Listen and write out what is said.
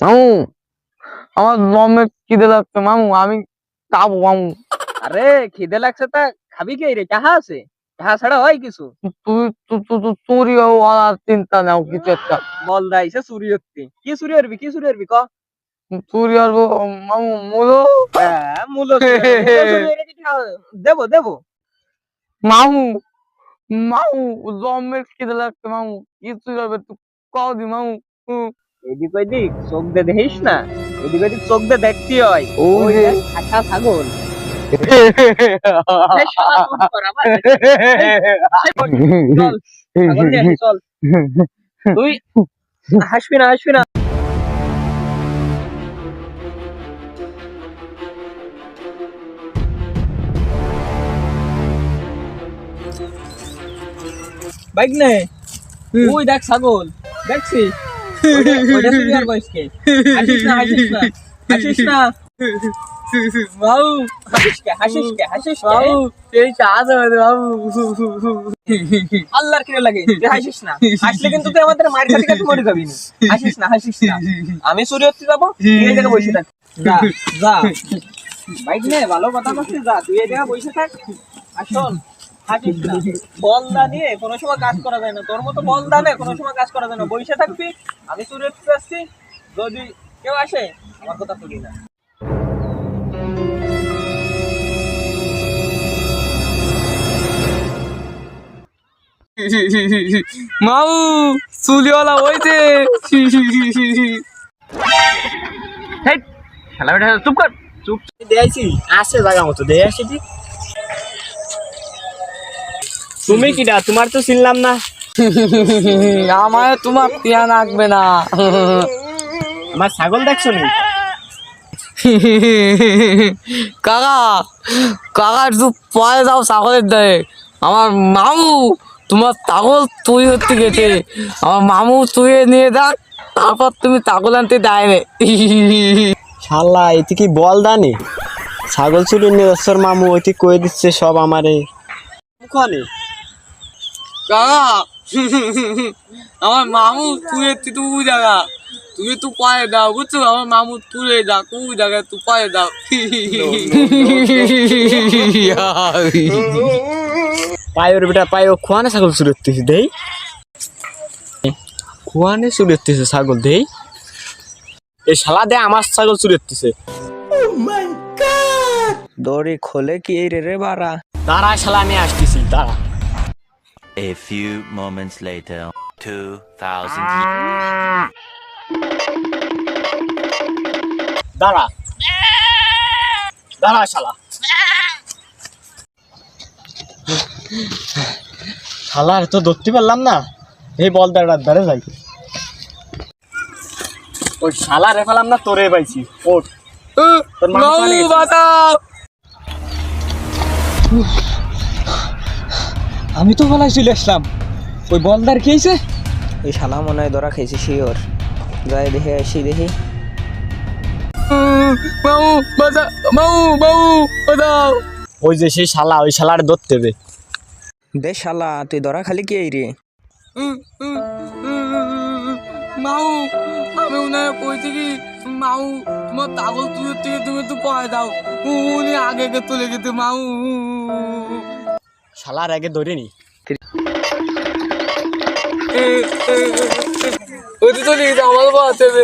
মামু আমার দমে খিদে লাগছে মামু আমি খাব মামু। আরে খিদে লাগছে তা খাবি কে রে? কাহা আছে। কাহা ছাড়া হয় কিছু? তুই চুরি আর চিন্তা নাও কিছু একটা। বল দাইছে চুরি হচ্ছি। কি চুরি করবি কি চুরি করবি ক? চুরি আর মামু মুলো? হ্যাঁ, মূলো দেবো দেবো। মামু মামু দমে খিদে লাগছে মামু কি চুরি হবে তুই কও দি মামু। এদিক ওইদিক চোখ দিয়ে দেখিস না? এদিক ওইদিক চোখ দিয়ে দেখতে হয়। ও খাসা ছাগল। তুই হাসবি না হাসবি না। বাইক নে। ওই দেখ ছাগল দেখছি ওইটা- ওইটা চুরি আর বয়সকে হাসিস না হাসিস না? হাসিস না? মামু হাসিস কে হাসিস কে হাসিস কে? এই চাঁদ হবে মামু আল্লাহর কিরে লাগে তুই হাসিস না? হাসলে কিন্তু তুই আমাদের মায়ের মরে যাবি না। হাসিস না হাসিস না। আমি চুরি হতে যাব তুই এই জায়গায় বসে থাক। যা যা। বাইক নে ভালো কথা বলছিস যা। তুই এই জায়গায় বসে থাক। আসল হাসিস না বলদা নিয়ে কোনো সময় কাজ করা যায় না। তোর মতো বলদা নিয়ে কোনো সময় কাজ করা যায় না। বসে থাকবি আমি হতে যাচ্ছি যদি কেউ আসে আমার কথা তুলি না। মামু চুলিওয়ালা হয়েছে চুপ কর। চুপ দেয়াইছি আসে জায়গা মতো। দেয় আসি দি তুমি কি কিডা? তোমার তো চিনলাম না। আমার তোমার পিয়া লাগবে না। আমার ছাগল দেখছ নি? কাকা কাকার একটু পরে যাও ছাগলের দেয়। আমার মামু তোমার ছাগল তুই হতে গেছে। আমার মামু তুই নিয়ে দেখ তারপর তুমি ছাগল আনতে দেয় রে শালা এটি কি বল দানি? ছাগল চুরি নিরস্বর মামু ওইটি কয়ে দিচ্ছে সব আমারে। মুখনে কাকা আমার মামু তুই তুই জায়গা। তুমি তো পায়ে দাও বুঝছ? আমার মামু তুলে যা কু জায়গা তুই পায়ে দাও। পায়ের বেটা পায়ে খোয়ানে ছাগল চুরি করতেছে দেই। খোয়ানে চুরি করতেছে ছাগল দেই। এই শালা দে আমার ছাগল চুরি করতেছে। দড়ি খোলে কি এই রে রে বাড়া? তারা শালা নিয়ে আসতেছি তারা A few moments later, 2000 দাঁড়া। দাঁড়া শালা। শালার তো ধরতে পারলাম না। এই বল দাঁড়ার ধারে যাই ওই শালা রে ফেলাম না তোরে পাইছি। ওঠ। তোর। বাঁচাও আমি তো বলাই চলে আসলাম। ওই বলদার কি হয়েছে? এই শালা মনে হয় ধরা খেয়েছে শিওর। যাই দেখে আসি দেখি। মামু বাঁচা মামু মামু বাঁচাও। ওই যে সেই শালা ওই শালার ধরতে হবে দে শালা তুই ধরা খালি কি এই রে? মাউ আমি উনায় কইছি কি মাউ তোমার তাগল তুলে থেকে তুমি একটু পয় দাও উনি আগে গে তুলে গেছে মাউ শালার আগে ধরে নি ওই তো চলে গেছে আমার বাঁচাবে